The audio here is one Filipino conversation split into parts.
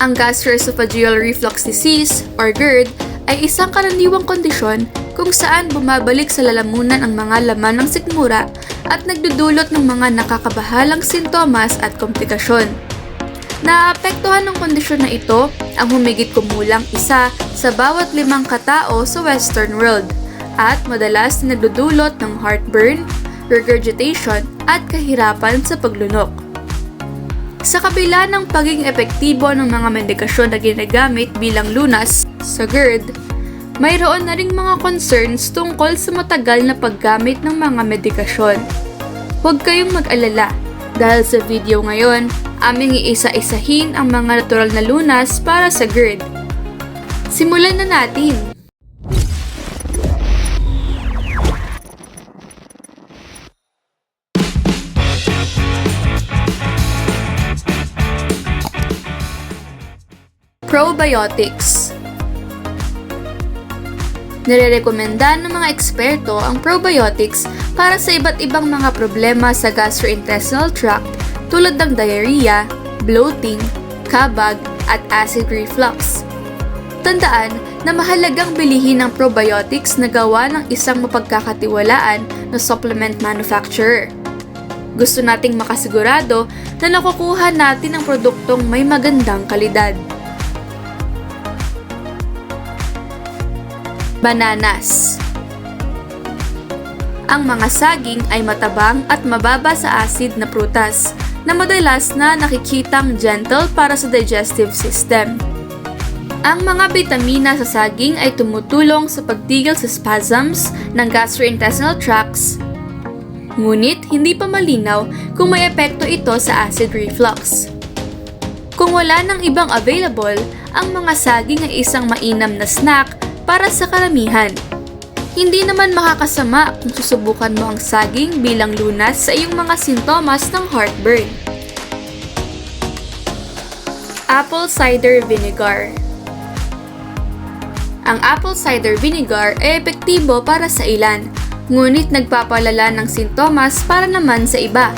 Ang gastroesophageal reflux disease or GERD ay isang karaniwang kondisyon kung saan bumabalik sa lalamunan ang mga laman ng sikmura at nagdudulot ng mga nakakabahalang sintomas at komplikasyon. Naapektuhan ng kondisyon na ito ang humigit kumulang isa sa bawat limang katao sa Western world at madalas na nagdudulot ng heartburn, regurgitation at kahirapan sa paglunok. Sa kabila ng pagiging epektibo ng mga medikasyon na ginagamit bilang lunas sa GERD, mayroon na ring mga concerns tungkol sa matagal na paggamit ng mga medikasyon. Huwag kayong mag-alala dahil sa video ngayon, aming iisa-isahin ang mga natural na lunas para sa GERD. Simulan na natin! Probiotics Nirerekomenda ng mga eksperto ang probiotics para sa iba't ibang mga problema sa gastrointestinal tract tulad ng diarrhea, bloating, kabag, at acid reflux. Tandaan na mahalagang bilihin ang probiotics na gawa ng isang mapagkakatiwalaan na supplement manufacturer. Gusto nating makasigurado na nakukuha natin ang produktong may magandang kalidad. Bananas Ang mga saging ay matabang at mababa sa acid na prutas na madalas na nakikitang gentle para sa digestive system. Ang mga bitamina sa saging ay tumutulong sa pagtigil sa spasms ng gastrointestinal tracts, ngunit hindi pa malinaw kung may epekto ito sa acid reflux. Kung wala nang ibang available, ang mga saging ay isang mainam na snack para sa karamihan. Hindi naman makakasama kung susubukan mo ang saging bilang lunas sa iyong mga sintomas ng heartburn. Apple cider vinegar Ang apple cider vinegar ay epektibo para sa ilan, ngunit nagpapalala ng sintomas para naman sa iba.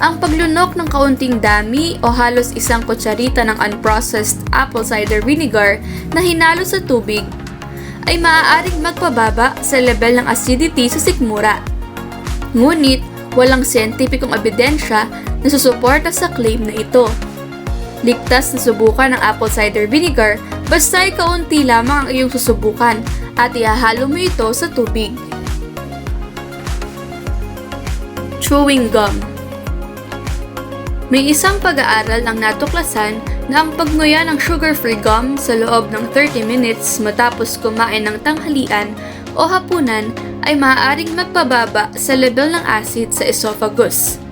Ang paglunok ng kaunting dami o halos isang kutsarita ng unprocessed apple cider vinegar na hinalo sa tubig ay maaaring magpababa sa level ng acidity sa sikmura. Ngunit, walang siyentipikong ebidensya na susuporta sa claim na ito. Ligtas na subukan ng apple cider vinegar basta ay kaunti lamang ang iyong susubukan at ihahalo mo ito sa tubig. Chewing gum May isang pag-aaral ang natuklasan na ang pagnguya ng sugar-free gum sa loob ng 30 minutes matapos kumain ng tanghalian o hapunan ay maaaring magpababa sa level ng acid sa esophagus.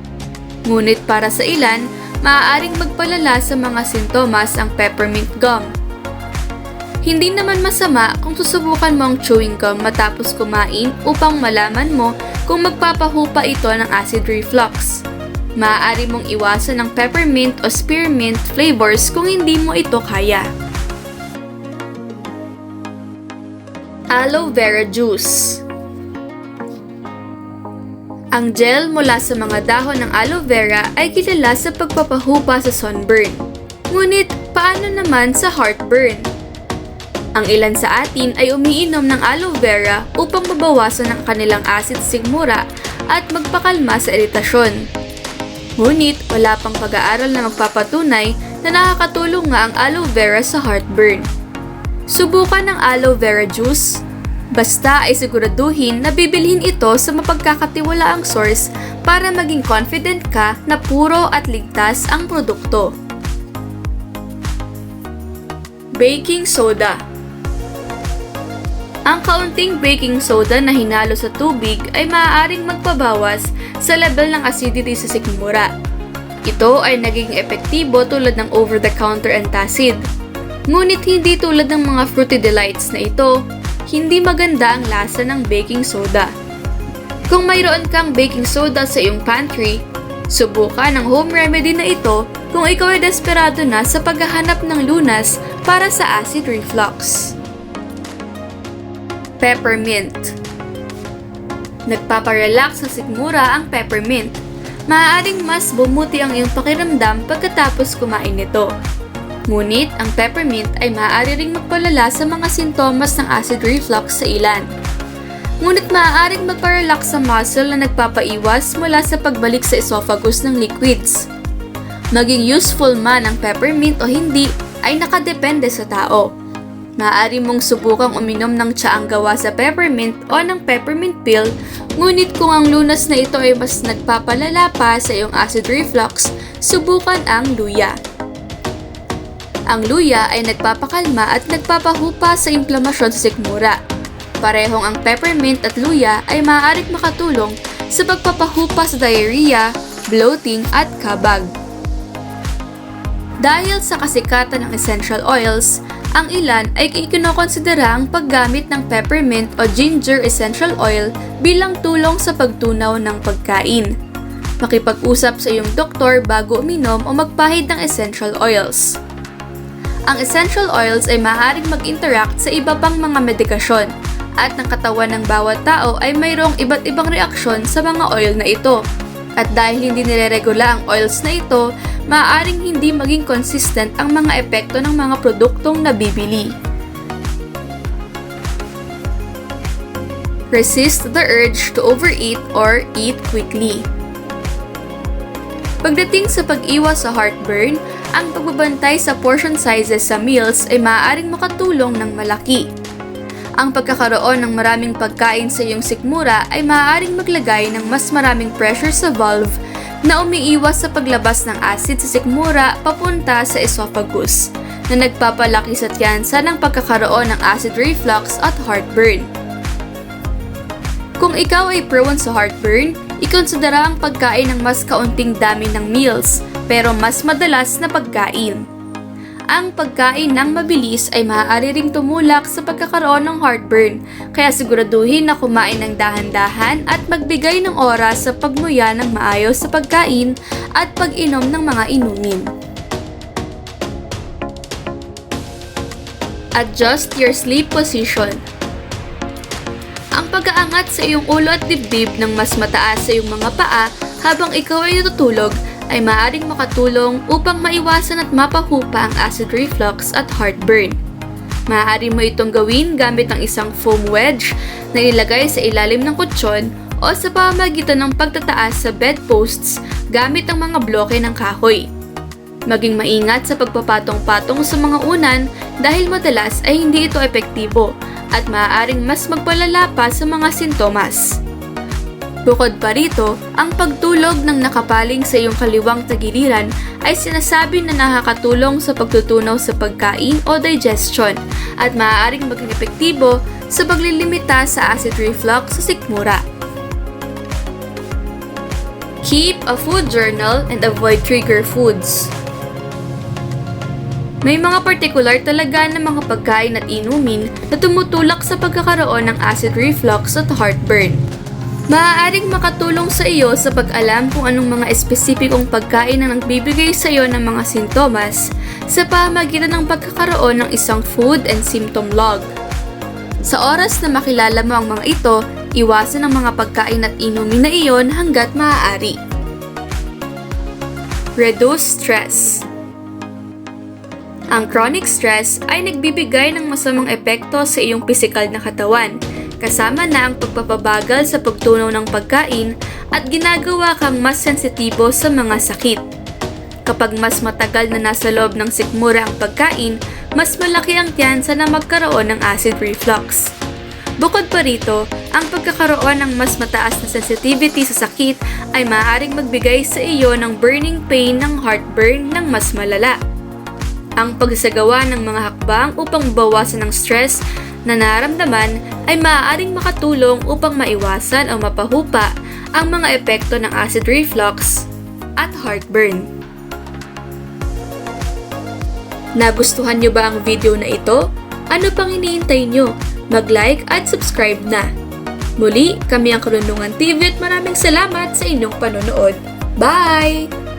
Ngunit para sa ilan, maaaring magpalala sa mga sintomas ang peppermint gum. Hindi naman masama kung susubukan mo ang chewing gum matapos kumain upang malaman mo kung magpapahupa ito ng acid reflux. Maaari mong iwasan ng peppermint o spearmint flavors kung hindi mo ito kaya. Aloe vera juice Ang gel mula sa mga dahon ng aloe vera ay kilala sa pagpapahupa sa sunburn. Ngunit, paano naman sa heartburn? Ang ilan sa atin ay umiinom ng aloe vera upang mabawasan ang kanilang acid sigmura at magpakalma sa iritasyon. Ngunit wala pang pag-aaral na magpapatunay na nakakatulong nga ang aloe vera sa heartburn. Subukan ng aloe vera juice. Basta ay siguraduhin na bibilhin ito sa mapagkakatiwalaang source para maging confident ka na puro at ligtas ang produkto. Baking soda ang kaunting baking soda na hinalo sa tubig ay maaaring magpabawas sa level ng acidity sa sikmura. Ito ay naging epektibo tulad ng over-the-counter antacid. Ngunit hindi tulad ng mga fruity delights na ito, hindi maganda ang lasa ng baking soda. Kung mayroon kang baking soda sa iyong pantry, subukan ang home remedy na ito kung ikaw ay desperado na sa paghahanap ng lunas para sa acid reflux. Peppermint Nagpaparelax sa sigmura ang peppermint. Maaaring mas bumuti ang iyong pakiramdam pagkatapos kumain nito. Ngunit ang peppermint ay maaari ring magpalala sa mga sintomas ng acid reflux sa ilan. Ngunit maaaring magparelax sa muscle na nagpapaiwas mula sa pagbalik sa esophagus ng liquids. Maging useful man ang peppermint o hindi ay nakadepende sa tao. Maaari mong subukang uminom ng tsaang gawa sa peppermint o ng peppermint pill, ngunit kung ang lunas na ito ay mas nagpapalala pa sa iyong acid reflux, subukan ang luya. Ang luya ay nagpapakalma at nagpapahupa sa inflamasyon sa sikmura. Parehong ang peppermint at luya ay maaaring makatulong sa pagpapahupa sa diarrhea, bloating at kabag. Dahil sa kasikatan ng essential oils, ang ilan ay ikinokonsidera ang paggamit ng peppermint o ginger essential oil bilang tulong sa pagtunaw ng pagkain. Makipag-usap sa iyong doktor bago uminom o magpahid ng essential oils. Ang essential oils ay maaaring mag-interact sa iba pang mga medikasyon at ng katawan ng bawat tao ay mayroong iba't ibang reaksyon sa mga oil na ito. At dahil hindi nireregula ang oils na ito, maaaring hindi maging consistent ang mga epekto ng mga produktong nabibili. Resist the urge to overeat or eat quickly. Pagdating sa pag-iwas sa heartburn, ang pagbabantay sa portion sizes sa meals ay maaaring makatulong ng malaki. Ang pagkakaroon ng maraming pagkain sa iyong sikmura ay maaaring maglagay ng mas maraming pressure sa valve na umiiwas sa paglabas ng acid sa sikmura papunta sa esophagus na nagpapalaki sa tiyansa ng pagkakaroon ng acid reflux at heartburn. Kung ikaw ay prone sa heartburn, ikonsidera ang pagkain ng mas kaunting dami ng meals pero mas madalas na pagkain. Ang pagkain ng mabilis ay maaari ring tumulak sa pagkakaroon ng heartburn, kaya siguraduhin na kumain ng dahan-dahan at magbigay ng oras sa pagmuya ng maayos sa pagkain at pag-inom ng mga inumin. Adjust your sleep position. Ang pag-aangat sa iyong ulo at dibdib ng mas mataas sa iyong mga paa habang ikaw ay natutulog ay maaaring makatulong upang maiwasan at mapahupa ang acid reflux at heartburn. Maaari mo itong gawin gamit ang isang foam wedge na ilagay sa ilalim ng kutsyon o sa pamamagitan ng pagtataas sa bedposts gamit ang mga bloke ng kahoy. Maging maingat sa pagpapatong-patong sa mga unan dahil madalas ay hindi ito epektibo at maaaring mas magpalala pa sa mga sintomas. Bukod pa rito, ang pagtulog ng nakapaling sa iyong kaliwang tagiliran ay sinasabi na nakakatulong sa pagtutunaw sa pagkain o digestion at maaaring maging epektibo sa paglilimita sa acid reflux sa sikmura. Keep a food journal and avoid trigger foods. May mga particular talaga na mga pagkain at inumin na tumutulak sa pagkakaroon ng acid reflux at heartburn. Maaaring makatulong sa iyo sa pag-alam kung anong mga espesipikong pagkain ang nagbibigay sa iyo ng mga sintomas sa pamagitan ng pagkakaroon ng isang food and symptom log. Sa oras na makilala mo ang mga ito, iwasan ang mga pagkain at inumin na iyon hanggat maaari. Reduce stress. Ang chronic stress ay nagbibigay ng masamang epekto sa iyong pisikal na katawan, kasama na ang pagpapabagal sa pagtunaw ng pagkain at ginagawa kang mas sensitibo sa mga sakit. Kapag mas matagal na nasa loob ng sikmura ang pagkain, mas malaki ang tiyansa na magkaroon ng acid reflux. Bukod pa rito, ang pagkakaroon ng mas mataas na sensitivity sa sakit ay maaaring magbigay sa iyo ng burning pain ng heartburn ng mas malala. Ang pagsagawa ng mga hakbang upang bawasan ang stress na naramdaman ay maaaring makatulong upang maiwasan o mapahupa ang mga epekto ng acid reflux at heartburn. Nagustuhan nyo ba ang video na ito? Ano pang iniintay nyo? Mag-like at subscribe na. Muli, kami ang Karunungan TV at maraming salamat sa inyong panonood. Bye!